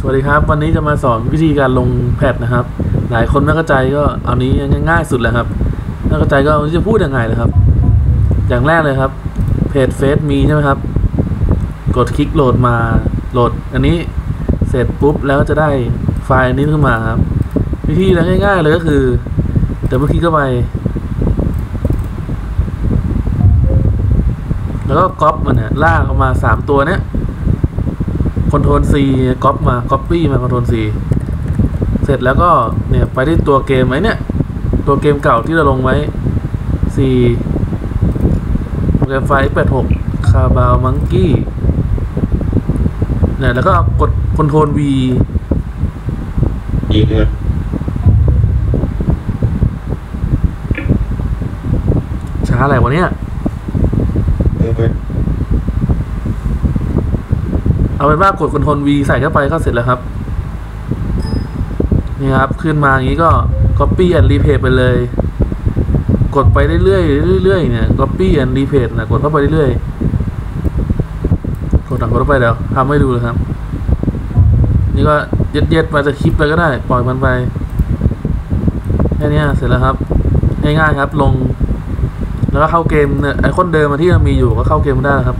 สวัสดีครับ วันนี้จะมาสอนวิธีการลงแพทนะครับ หลายคนไม่เข้าใจก็เอานี้ง่ายสุดเลยครับไม่เข้าใจก็จะพูดยังไงนะครับ อย่างแรกเลยครับเพจเฟซมีใช่ไหมครับ กดคลิกโหลดมาโหลด อันนี้เสร็จปุ๊บแล้วจะได้ไฟล์นี้ขึ้นมาครับ วิธีแล้วง่ายๆเลยก็คือเดี๋ยวเมื่อกี้เข้าไป แล้วก็ก๊อปมันเนี่ยลากออกมาสามตัวเนี้ย คอนโทรล C ก๊อปมา Copy มาคอนโทรล C เสร็จแล้วก็เนี่ยไปที่ตัวเกมไว้เนี่ย ตัวเกมเก่าที่เราลงไว้ C โปรแกรมไฟล์ X86 คาบาวมังกี้เนี่ยแล้วก็กดคอนโทรล V ยิงเลยช้าอะไรวะเนี่ย เอาเป็นว่ากดคอนโทรล V ใส่เข้าไปก็เสร็จแล้วครับ นี่ครับ ขึ้นมาอย่างนี้ก็ Copy and Repaste ไปเลย กดไปเรื่อยๆเรื่อยๆเนี่ย Copy and Repaste นะกดเข้าไปเรื่อยๆกดต่างกดเข้าไปเดี๋ยวทำให้ดูเลยครับ นี่ก็เย็ดเย็ดๆมาจะคลิปไปก็ได้ ปล่อยมันไปแค่นี้เสร็จแล้วครับง่ายๆครับลง แล้วก็เข้าเกมเนี่ยไอคอนเดิมมาที่เรามีอยู่ก็เข้าเกมได้นะครับ